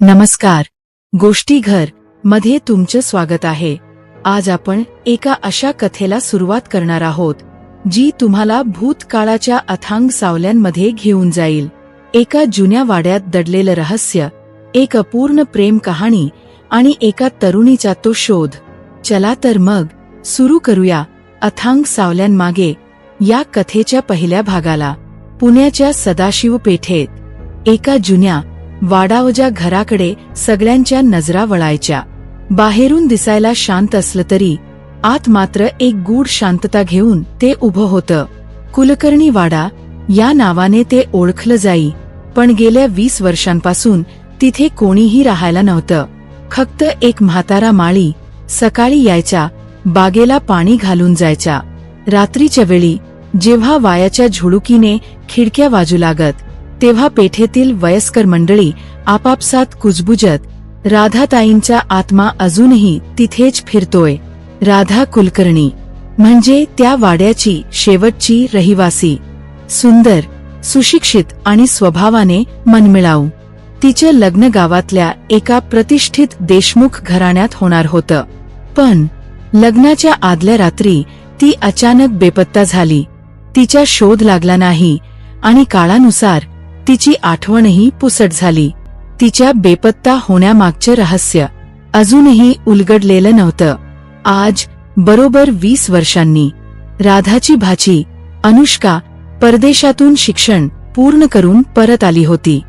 नमस्कार. गोष्टी घरमध्ये तुमचं स्वागत आहे. आज आपण एका अशा कथेला सुरुवात करणार आहोत जी तुम्हाला भूतकाळाच्या अथांग सावल्यांमध्ये घेऊन जाईल. एका जुन्या वाड्यात दडलेलं रहस्य एक अपूर्ण प्रेम कहाणी आणि एका तरुणीचा तो शोध. चला तर मग सुरू करूया अथांग सावल्यांमागे या कथेच्या पहिल्या भागाला पुण्याच्या सदाशिव पेठेत एका जुन्या वाडावजा घराकडे सगळ्यांच्या नजरा वळायच्या. बाहेरून दिसायला शांत असलं तरी आत मात्र एक गूढ शांतता घेऊन ते उभं होतं. कुलकर्णी वाडा या नावाने ते ओळखलं जाई पण गेल्या वीस वर्षांपासून तिथे कोणीही राहायला नव्हतं. फक्त एक म्हातारा माळी सकाळी यायच्या बागेला पाणी घालून जायच्या. रात्रीच्या वेळी जेव्हा वायाच्या झुळुकीने खिडक्या वाजू लागत तेव्हा पेठेतील वयस्कर मंडळी आपापसात कुजबुजत राधाताईंचा आत्मा अजूनही तिथेच फिरतोय. राधा कुलकर्णी म्हणजे त्या वाड्याची शेवटची रहिवासी. सुंदर सुशिक्षित आणि स्वभावाने मनमिळाऊ. तिचं लग्न गावातल्या एका प्रतिष्ठित देशमुख घराण्यात होणार होतं. पण लग्नाच्या आदल्या रात्री ती अचानक बेपत्ता झाली. तिचा शोध लागला नाही आणि काळानुसार तिची आठवणही पुसट झाली. तिच्या बेपत्ता होण्यामागचे रहस्य अजूनही उलगडलेलं नव्हतं. आज बरोबर वीस वर्षांनी राधाची भाची अनुष्का परदेशातून शिक्षण पूर्ण करून परत आली होती.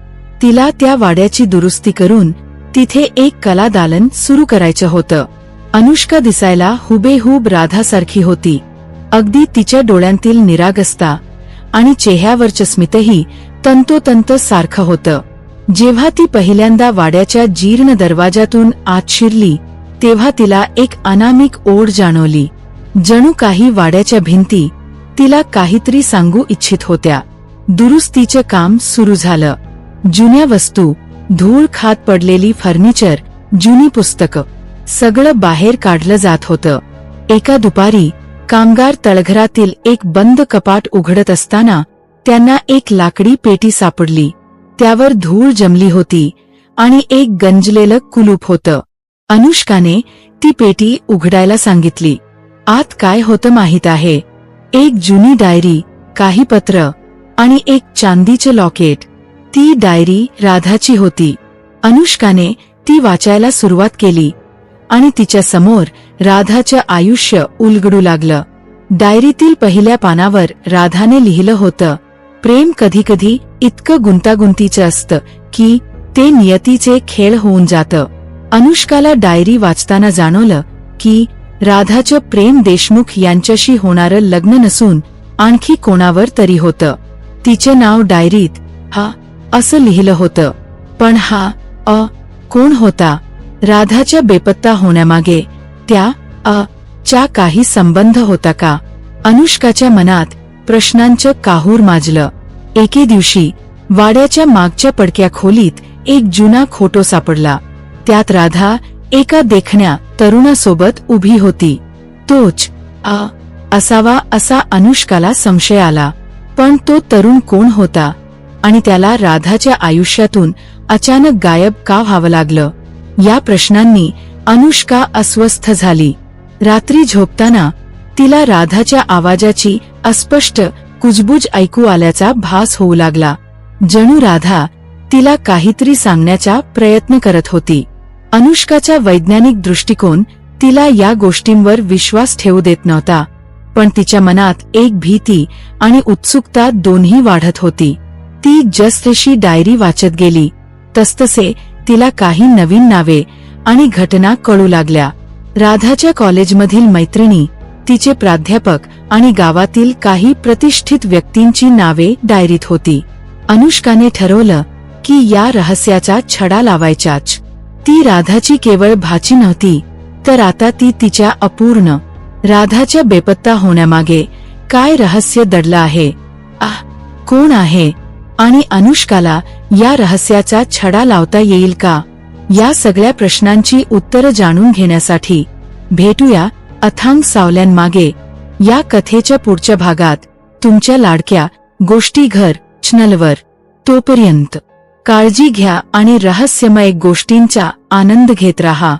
तिला त्या वाड्याची दुरुस्ती करून तिथे एक कला दालन सुरू करायचं होतं. अनुष्का दिसायला हुबेहूब राधासारखी होती. अगदी तिच्या डोळ्यांतील निरागस्ता आणि चेहऱ्यावरचं स्मितही तंतोतंत सारखं होतं. जेव्हा ती पहिल्यांदा वाड्याच्या जीर्ण दरवाजातून आत शिरली तेव्हा तिला एक अनामिक ओढ जाणवली. जणू काही वाड्याच्या भिंती तिला काहीतरी सांगू इच्छित होत्या. दुरुस्तीचं काम सुरू झालं. जुन्या वस्तू धूळ खात पडलेली फर्निचर जुनी पुस्तकं सगळं बाहेर काढलं जात होतं. एका दुपारी कामगार तळघरातील एक बंद कपाट उघडत असताना त्यांना एक लाकडी पेटी सापडली. त्यावर धूळ जमली होती आणि एक गंजलेलं कुलूप होतं. अनुष्काने ती पेटी उघडायला सांगितली. आत काय होतं माहीत आहे. एक जुनी डायरी काही पत्र आणि एक चांदीचं लॉकेट. ती डायरी राधाची होती. अनुष्काने ती वाचायला सुरुवात केली आणि तिच्या समोर राधाचं आयुष्य उलगडू लागलं. डायरीतील पहिल्या पानावर राधाने लिहिलं होतं प्रेम कधीकधी इतकं गुंतागुंतीचं असतं की ते नियतीचे खेळ होऊन जातं. अनुष्काला डायरी वाचताना जाणवलं की राधाचं प्रेम देशमुख यांच्याशी होणारं लग्न नसून आणखी कोणावर तरी होतं. तिचं नाव डायरीत हा असं लिहिलं होतं. पण हा अ कोण होता? राधाच्या बेपत्ता होण्यामागे त्या अ च्या काही संबंध होता का? अनुष्काच्या मनात प्रश्नांचं काहूर माजलं. एके दिवशी वाड्याच्या मागच्या पडक्या खोलीत एक जुना खोटो सापडला. त्यात राधा एका देखण्या तरुणासोबत उभी होती. तोच आ असावा असा अनुष्काला संशय आला. पण तो तरुण कोण होता? आणि त्याला राधाच्या आयुष्यातून अचानक गायब का व्हावं लागलं? या प्रश्नांनी अनुष्का अस्वस्थ झाली. रात्री झोपताना तिला राधाच्या आवाजाची अस्पष्ट कुजबुज ऐकू आल्याचा भास होऊ लागला. जणू राधा तिला काहीतरी सांगण्याचा प्रयत्न करत होती. अनुष्काचा वैज्ञानिक दृष्टिकोन तिला या गोष्टींवर विश्वास ठेवू देत नव्हता पण तिच्या मनात एक भीती आणि उत्सुकता दोन्ही वाढत होती. ती जसतशी डायरी वाचत गेली. तसतसे तिला काही नवीन नावे आणि घटना कळू लागल्या. राधाच्या कॉलेजमधील मैत्रिणी तिचे प्राध्यापक आणि गावातील काही प्रतिष्ठित व्यक्तींची नावे डायरीत होती. अनुष्काने ठरवलं की या रहस्याचा छडा लावायचाच ती राधाची केवळ भाची नव्हती तर आता ती तिच्या अपूर्ण राधाच्या बेपत्ता होण्यामागे काय रहस्य दडलं आहे? आह कोण आहे? आणि अनुष्काला या रहस्याचा छडा लावता येईल का? या सगळ्या प्रश्नांची उत्तरं जाणून घेण्यासाठी भेटूया अथांग सावल्यांमागे या कथेच्या पुढच्या भागात तुमच्या लाडक्या गोष्टी घर चॅनलवर तोपर्यंत. काळजी घ्या आणि रहस्यमय गोष्टींचा आनंद घेत राहा.